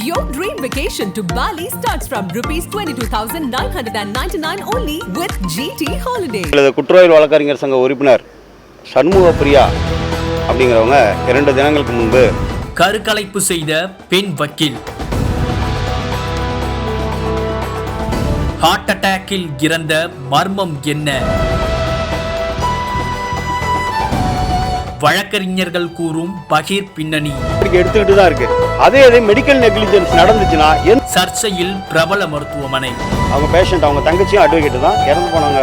Your dream vacation to Bali starts from rupees 22,999 only with GT Holidays. அல்லது குற்றவியல் வழக்கறிஞர் சங்க உறுப்பினர் சண்முக பிரியா அப்படிங்கிறவங்க இரண்டு தினங்களுக்கு முன்பு கருக்கலைப்பு செய்த பெண் வக்கீல் ஹார்ட் அட்டாக்கில் இறந்த மர்மம் என்ன வழக்கறிஞர்கள் கூறும் பகீர் பின்னணி. எடுத்துக்கிட்டு தான் இருக்கு. அதே அதே மெடிக்கல் நெக்லிஜென்ஸ் நடந்துச்சுன்னா சர்ச்சையில் பிரபல மருத்துவமனை. அவங்க பேஷண்ட் அவங்க தங்கச்சியும் அட்வொகேட் தான். இறந்து போனாங்க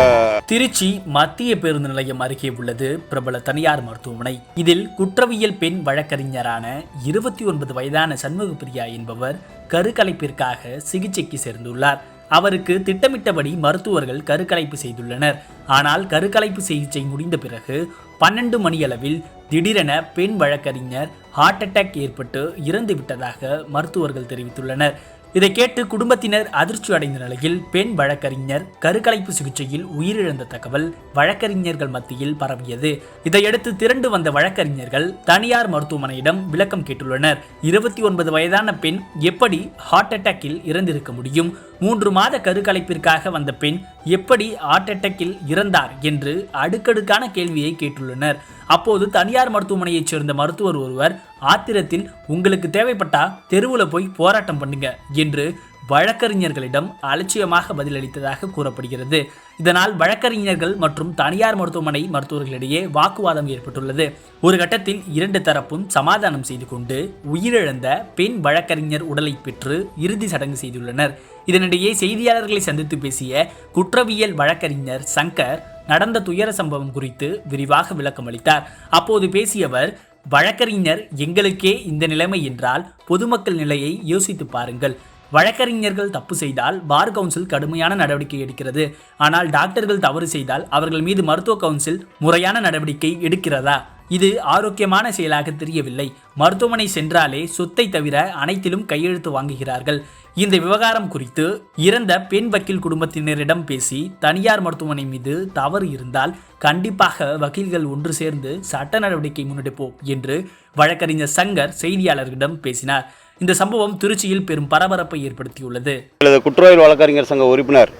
திருச்சி மத்திய பேருந்து நிலையம் அருகே உள்ளது பிரபல தனியார் மருத்துவமனை. இதில் குற்றவியல் பெண் வழக்கறிஞரான இருபத்தி ஒன்பது வயதான சண்முகப்பிரியா என்பவர் கருக்கலைப்பிற்காக சிகிச்சைக்கு சேர்ந்துள்ளார். அவருக்கு திட்டமிட்டபடி மருத்துவர்கள் கருக்கலைப்பு செய்துள்ளனர். ஆனால் கருக்கலைப்பு சிகிச்சை முடிந்த பிறகு பன்னெண்டு மணியளவில் திடீரென பெண் வழக்கறிஞர் ஹார்ட் அட்டாக் ஏற்பட்டு இறந்து விட்டதாக மருத்துவர்கள் தெரிவித்துள்ளனர். இதை கேட்டு குடும்பத்தினர் அதிர்ச்சி அடைந்த நிலையில் பெண் வழக்கறிஞர் கருக்கலைப்பு சிகிச்சையில் உயிரிழந்த தகவல் வழக்கறிஞர்கள் மத்தியில் பரவியது. இதையடுத்து திரண்டு வந்த வழக்கறிஞர்கள் தனியார் மருத்துவமனையிடம் விளக்கம் கேட்டுள்ளனர். இருபத்தி ஒன்பது வயதான பெண் எப்படி ஹார்ட் அட்டாக்கில் இறந்திருக்க முடியும்? மூன்று மாத கருக்கலைப்பிற்காக வந்த பெண் எப்படி ஹார்ட் அட்டாக்கில் இறந்தார் என்று அடுக்கடுக்கான கேள்வியை கேட்டுள்ளனர். அப்போது தனியார் மருத்துவமனையைச் சேர்ந்த மருத்துவர் ஒருவர் ஆத்திரத்தில் உங்களுக்கு தேவைப்பட்டா தெருவில் போய் போராட்டம் பண்ணுங்க என்று வழக்கறிஞர்களிடம் அலட்சியமாக பதிலளித்ததாக கூறப்படுகிறது. இதனால் வழக்கறிஞர்கள் மற்றும் தனியார் மருத்துவமனை மருத்துவர்களிடையே வாக்குவாதம் ஏற்பட்டுள்ளது. ஒரு கட்டத்தில் இரண்டு தரப்பும் சமாதானம் செய்து கொண்டு உயிரிழந்த பெண் வழக்கறிஞர் உடலை பெற்று இறுதி சடங்கு செய்துள்ளனர். இதனிடையே செய்தியாளர்களை சந்தித்து பேசிய குற்றவியல் வழக்கறிஞர் சங்கர் நடந்த துயர சம்பவம் குறித்து விரிவாக விளக்கம் அளித்தார். அப்போது பேசியவர் வழக்கறிஞர் எங்களுக்கே இந்த நிலைமை என்றால் பொதுமக்கள் நிலையை யோசித்து பாருங்கள். வழக்கறிஞர்கள் தப்பு செய்தால் பார் கவுன்சில் கடுமையான நடவடிக்கை எடுக்கிறது. ஆனால் டாக்டர்கள் தவறு செய்தால் அவர்கள் மீது மருத்துவ கவுன்சில் முறையான நடவடிக்கை எடுக்கிறதா? இது ஆரோக்கியமான செயலாக தெரியவில்லை. மருத்துவமனை சென்றாலே சொத்தை தவிர அனைத்திலும் கையெழுத்து வாங்குகிறார்கள். இந்த விவகாரம் குறித்து இறந்த பெண் வக்கீல் குடும்பத்தினரிடம் பேசி தனியார் மருத்துவமனை மீது தவறு இருந்தால் கண்டிப்பாக வக்கீல்கள் ஒன்று சேர்ந்து சட்ட நடவடிக்கை முன்னெடுப்போம் என்று வழக்கறிஞர் சங்கர் செய்தியாளர்களிடம் பேசினார். இந்த சம்பவம் திருச்சியில் பெரும் பரபரப்பை ஏற்படுத்தியுள்ளது. அல்லது குற்றவியல் வழக்கறிஞர் சங்க உறுப்பினர்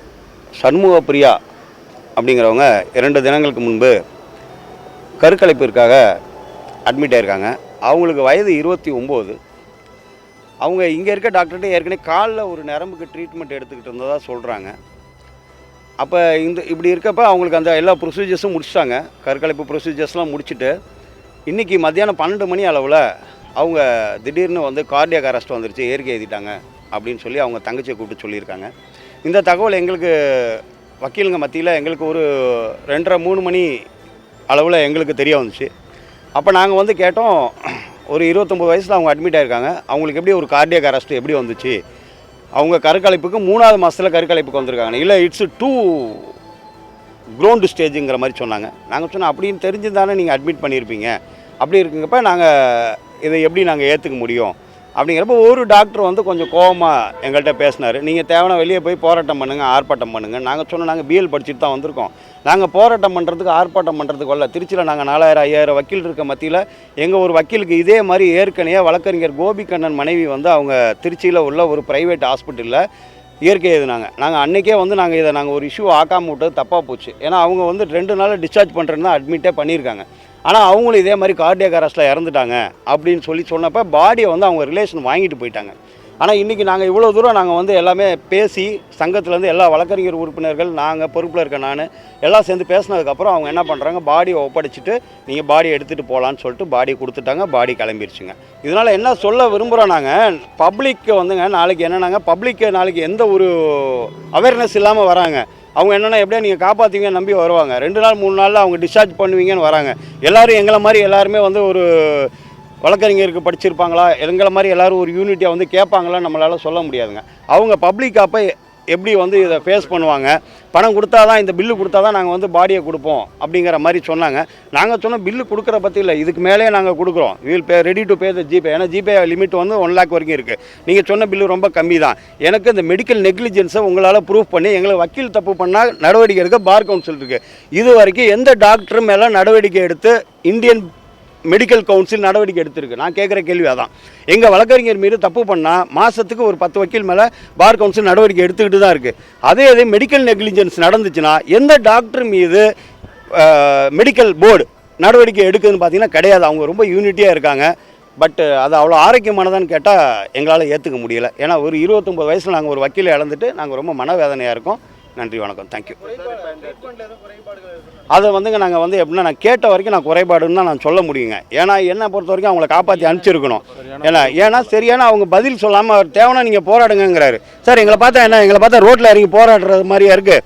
சண்முக பிரியா அப்படிங்கிறவங்க இரண்டு தினங்களுக்கு முன்பு கருக்கலைப்பிற்காக அட்மிட் ஆயிருக்காங்க. அவங்களுக்கு வயது இருபத்தி ஒம்பது. அவங்க இங்கே இருக்க டாக்டர்கிட்ட ஏற்கனவே காலில் ஒரு நரம்புக்கு ட்ரீட்மெண்ட் எடுத்துக்கிட்டு இருந்ததாக சொல்கிறாங்க அப்போ இந்த இப்படி இருக்கப்போ அவங்களுக்கு அந்த எல்லா ப்ரொசீஜர்ஸும் முடிச்சிட்டாங்க. கருக்கலைப்பு ப்ரொசீஜர்ஸ்லாம் முடிச்சுட்டு இன்றைக்கி மத்தியானம் பன்னெண்டு மணி அளவில் அவங்க திடீர்னு வந்து கார்டியாக அரெஸ்ட் வந்துருச்சு இயற்கை எழுதிட்டாங்க அப்படின்னு சொல்லி அவங்க தங்கச்சியை கூப்பிட்டு சொல்லியிருக்காங்க. இந்த தகவல் எங்களுக்கு வக்கீலுங்க மத்தியில் எங்களுக்கு ஒரு ரெண்டரை மூணு மணி அளவில் எங்களுக்கு தெரிய வந்துச்சு. அப்போ நாங்கள் வந்து கேட்டோம் ஒரு இருபத்தொம்பது வயசில் அவங்க அட்மிட் ஆயிருக்காங்க. அவங்களுக்கு எப்படி ஒரு கார்டியக் அரெஸ்ட் எப்படி வந்துச்சு? அவங்க கருக்கலைப்புக்கு மூணாவது மாதத்தில் கருக்கலைப்புக்கு வந்திருக்காங்க. இல்லை இட்ஸ் டூ க்ரௌண்டு ஸ்டேஜுங்கிற மாதிரி சொன்னாங்க. நாங்கள் சொன்னோம் அப்படின்னு தெரிஞ்சிருந்தானே நீங்கள் அட்மிட் பண்ணியிருப்பீங்க அப்படி இருக்குங்கப்ப நாங்கள் இதை எப்படி நாங்கள் ஏற்றுக்க முடியும்? அப்படிங்கிறப்ப ஒரு டாக்டர் வந்து கொஞ்சம் கோவமாக எங்கள்கிட்ட பேசினார். நீங்கள் தேவையான வெளியே போய் போராட்டம் பண்ணுங்கள் ஆர்ப்பாட்டம் பண்ணுங்கள் நாங்கள் சொன்னோம் நாங்கள் பிஎல் படிச்சுட்டு தான் வந்திருக்கோம். நாங்கள் போராட்டம் பண்ணுறதுக்கு ஆர்ப்பாட்டம் பண்ணுறதுக்கு வரல. திருச்சியில் நாங்கள் நாலாயிரம் ஐயாயிரம் வக்கீல் இருக்க மத்தியில் எங்கள் ஒரு வக்கீலுக்கு இதே மாதிரி ஏற்கனவே வழக்கறிஞர் கோபிகண்ணன் மனைவி வந்து அவங்க திருச்சியில் உள்ள ஒரு ப்ரைவேட் ஹாஸ்பிட்டலில் இயற்கை எழுதினாங்க. நாங்கள் அன்றைக்கே வந்து நாங்கள் இதை நாங்கள் ஒரு இஷ்யூ ஆக்காம விட்டது தப்பாக போச்சு. ஏன்னா அவங்க வந்து ரெண்டு நாள் டிஸ்சார்ஜ் பண்ணுறேன்னு தான் அட்மிட்டே பண்ணியிருக்காங்க. ஆனால் அவங்களும் இதே மாதிரி கார்டியக் அரெஸ்ட்டில் இறந்துட்டாங்க அப்படின்னு சொல்லி சொன்னப்போ பாடியை வந்து அவங்க ரிலேஷன் வாங்கிட்டு போயிட்டாங்க. ஆனால் இன்றைக்கி நாங்கள் இவ்வளோ தூரம் நாங்கள் வந்து எல்லாமே பேசி சங்கத்துலேருந்து எல்லா வழக்கறிஞர் உறுப்பினர்கள் நாங்கள் பொறுப்பில் இருக்க நான் எல்லாம் சேர்ந்து பேசினதுக்கப்புறம் அவங்க என்ன பண்ணுறாங்க பாடியை ஒப்படைச்சிட்டு நீங்கள் பாடியை எடுத்துகிட்டு போகலான்னு சொல்லிட்டு பாடி கொடுத்துட்டாங்க பாடி கிளம்பிருச்சுங்க. இதனால் என்ன சொல்ல விரும்புகிறோம் நாங்கள் பப்ளிக்கு வந்துங்க நாளைக்கு என்னென்னாங்க பப்ளிக்கு நாளைக்கு எந்த ஒரு அவேர்னஸ் இல்லாமல் வராங்க. அவங்க என்னென்னா எப்படியா நீங்கள் காப்பாற்றுவீங்கன்னு நம்பி வருவாங்க. ரெண்டு நாள் மூணு நாளில் அவங்க டிஸ்சார்ஜ் பண்ணுவீங்கன்னு வராங்க. எல்லோரும் எங்களை மாதிரி எல்லாருமே வந்து ஒரு வழக்கறிஞருக்கு படிச்சிருப்பாங்களா? எங்களை மாதிரி எல்லோரும் ஒரு யூனிட்டியாக வந்து கேட்பாங்களா நம்மளால சொல்ல முடியாதுங்க. அவங்க பப்ளிக் அப்போ எப்படி வந்து இதை ஃபேஸ் பண்ணுவாங்க? பணம் கொடுத்தா தான் இந்த பில்லு கொடுத்தா தான் நாங்கள் வந்து பாடியை கொடுப்போம் அப்படிங்கிற மாதிரி சொன்னாங்க. நாங்கள் சொன்ன பில்லு கொடுக்குற பற்றி இல்லை இதுக்கு மேலே நாங்கள் கொடுக்குறோம். Will pay ready to pay the GPay ஏன்னா ஜிபே லிமிட் வந்து ஒன் லேக் வரைக்கும் இருக்குது நீங்கள் சொன்ன பில்லு ரொம்ப கம்மி தான் எனக்கு இந்த மெடிக்கல் நெக்லிஜென்ஸை உங்களால் ப்ரூஃப் பண்ணி எங்களை வக்கீல் தப்பு பண்ணால் நடவடிக்கை எடுக்க பார் கவுன்சில் இருக்குது இது வரைக்கும் எந்த டாக்டர் மேலே நடவடிக்கை எடுத்து இந்தியன் மெடிக்கல் கவுன்சில் நடவடிக்கை எடுத்திருக்கு. நான் கேட்குற கேள்வி அதான். எங்கள் வழக்கறிஞர் மீது தப்பு பண்ணால் மாதத்துக்கு ஒரு பத்து வக்கீல் மேலே பார் கவுன்சில் நடவடிக்கை எடுத்துக்கிட்டு தான் இருக்குது அதே அதே மெடிக்கல் நெக்லிஜென்ஸ் நடந்துச்சுன்னா எந்த டாக்டர் மீது மெடிக்கல் போர்டு நடவடிக்கை எடுக்குதுன்னு பார்த்தீங்கன்னா கிடையாது. அவங்க ரொம்ப யூனிட்டியாக இருக்காங்க. பட் அது அவ்வளோ ஆரோக்கியமானதான்னு கேட்டால் எங்களால் ஏற்றுக்க முடியல. ஏன்னா ஒரு இருபத்தொம்பது வயசில் நாங்கள் ஒரு வக்கீலை இழந்துட்டு நாங்கள் ரொம்ப மனவேதனையாக இருக்கோம். நன்றி வணக்கம். தேங்க்யூ அதை வந்துங்க நாங்கள் வந்து எப்படின்னா நான் கேட்ட வரைக்கும் நான் குறைபாடுன்னு தான் நான் சொல்ல முடியுங்க. ஏன்னா என்னை பொறுத்த வரைக்கும் அவங்கள காப்பாற்றி அனுப்பிச்சிருக்கணும். ஏன்னா ஏன்னா சரியான அவங்க பதில் சொல்லாமல் அவர் தேவைன்னா நீங்கள் போராடுங்கங்கிறாரு. சார் எங்களை பார்த்தா என்ன எங்களை பார்த்தா ரோட்டில் இறங்கி போராடுறது மாதிரியா இருக்குது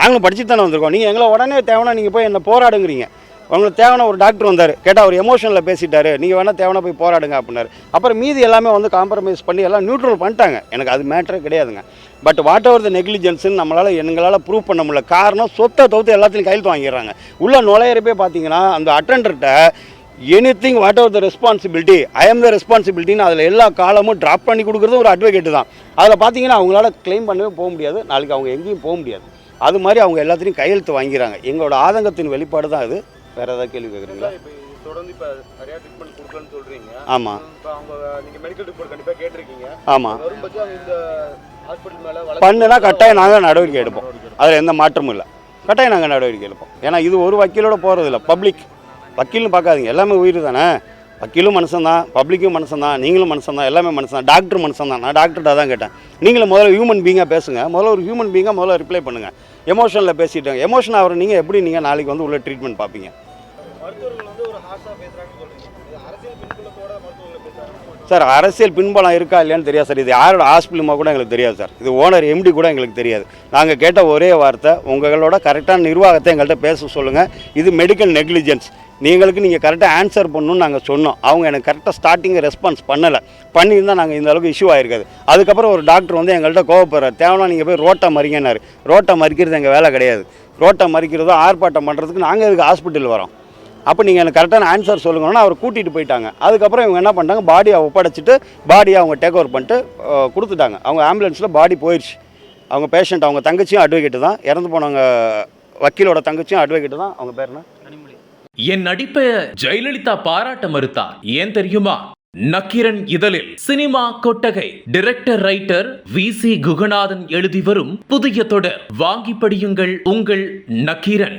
நாங்களும் படிச்சு தானே வந்திருக்கோம். நீங்கள் எங்களை உடனே தேவைன்னா நீங்கள் போய் என்ன போராடுங்கிறீங்க. உங்களுக்கு தேவையான ஒரு டாக்டர் வந்தார். கேட்டால் அவர் எமோஷனில் பேசிட்டாரு. நீங்கள் வேணால் தேவையான போய் போராடுங்க அப்படின்னாரு. அப்புறம் மீதி எல்லாமே வந்து காம்ப்ரமைஸ் பண்ணி எல்லாம் நியூட்ரல் பண்ணிட்டாங்க. எனக்கு அது மேட்டரே கிடையாதுங்க. பட் வாட் எவர் த நெக்லிஜென்ஸ்னு நம்மளால் எங்களால் ப்ரூவ் பண்ண முடியல. காரணம் சொத்தை தவிர்த்து எல்லாத்துலையும் கையெழுத்து வாங்கிடுறாங்க. உள்ள நுழையிறப்பே பார்த்தீங்கன்னா அந்த அட்டண்டர்கிட்ட anything whatever the responsibility I am the ரெஸ்பான்சிபிலிட்டின்னு அதில் எல்லா காலமும் ட்ராப் பண்ணி கொடுக்குறது ஒரு அட்வொகேட்டு தான். அதில் பார்த்தீங்கன்னா அவங்களால க்ளைம் பண்ணவே போக முடியாது. நாளைக்கு அவங்க எங்கேயும் போக முடியாது. அது மாதிரி அவங்க எல்லாத்துலேயும் கையெழுத்து வாங்கிறாங்க எங்களோட ஆதங்கத்தின் வெளிப்பாடு தான் அது. வேறு ஏதாவது கேள்வி கேட்குறீங்களா தொடர்ந்து இப்போ சரியாக ட்ரீட்மெண்ட் கொடுக்கலன்னு சொல்கிறீங்க ஆமாம் இப்போ அவங்க நீங்கள் மெடிக்கல் ரிப்போர்ட் கண்டிப்பாக கேட்டிருக்கீங்க. ஆமாம் வரும் பட்சம் இந்த ஹாஸ்பிட்டல் மேலே பண்ணுனா கட்டாயம் நாங்கள் நடவடிக்கை எடுப்போம். அதில் எந்த மாற்றமும் இல்லை. கட்டாயம் நாங்கள் நடவடிக்கை எடுப்போம். ஏன்னா இது ஒரு வக்கீலோட போகிறது இல்லை. பப்ளிக் வக்கீல்னு பார்க்காதீங்க. எல்லாமே உயிர் தானே? வக்கீலும் மனுஷன் தான் பப்ளிக்கும் மனுஷன் தான் நீங்களும் மனுஷன் தான் எல்லாமே மனுஷன் தான். டாக்டர் மனுஷன் தான். நான் டாக்டர்கிட்ட தான் கேட்டேன். நீங்களும் முதல்ல ஹியூமன் பீங்காக பேசுங்க. முதல்ல ஒரு ஹியூமன் பீங்காக முதல்ல ரிப்ளை பண்ணுங்கள் எமோஷனில் பேசிட்டாங்க எமோஷன் ஆகிற நீங்கள் எப்படி நீங்கள் நாளைக்கு வந்து உள்ள ட்ரீட்மெண்ட் பார்ப்பீங்க? சார் அரசியல் பின்பலம் இருக்கா இல்லையான்னு தெரியாது சார். இது யாரோட ஹாஸ்பிட்டலுமா கூட எங்களுக்கு தெரியாது சார். இது ஓனர் எம்டி கூட எங்களுக்கு தெரியாது. நாங்கள் கேட்ட ஒரே வார்த்தை உங்களோட கரெக்டான நிர்வாகத்தை எங்கள்கிட்ட பேச சொல்லுங்கள் இது மெடிக்கல் நெக்லிஜென்ஸ் நீங்களுக்கு நீங்கள் கரெக்டாக ஆன்சர் பண்ணணும்னு நாங்கள் சொன்னோம். அவங்க எனக்கு கரெக்டாக ஸ்டார்டிங் ரெஸ்பான்ஸ் பண்ணலை. பண்ணியிருந்தால் நாங்கள் இந்த அளவுக்கு இஷ்யூ ஆயிருக்காது. அதுக்கப்புறம் ஒரு டாக்டர் வந்து எங்கள்கிட்ட கோவப்படுறார். தேவைன்னா நீங்கள் போய் ரோட்டை மறிங்கன்னாரு. ரோட்டை மறிக்கிறது எங்கள் வேலை கிடையாது. ரோட்டை மறிக்கிறதோ ஆர்ப்பாட்டம் பண்ணுறதுக்கு நாங்கள் இதுக்கு ஹாஸ்பிட்டல் வரோம்? அப்போ நீங்கள் எனக்கு கரெக்டான ஆன்சர் சொல்லுங்கன்னா அவர் கூட்டிகிட்டு போயிட்டாங்க. அதுக்கப்புறம் இவங்க என்ன பண்ணிட்டாங்க பாடியை ஒப்படைச்சிட்டு பாடியை அவங்க டேக் ஓவர் பண்ணிட்டு கொடுத்துட்டாங்க. அவங்க ஆம்புலன்ஸில் பாடி போயிடுச்சு அவங்க பேஷண்ட் அவங்க தங்கச்சியும் அட்வொகேட்டு தான். இறந்து போனவங்க வக்கீலோட தங்கச்சியும் அட்வொகேட்டு தான். அவங்க பேர் என்ன? என் நடிப்பை ஜெயலலிதா பாராட்ட மறுத்தார். ஏன் தெரியுமா? நக்கீரன் இதழில் சினிமா கொட்டகை. Director writer V C Guganathan எழுதி வரும் புதிய தொடர். வாங்கி படியுங்கள் உங்கள் நக்கீரன்.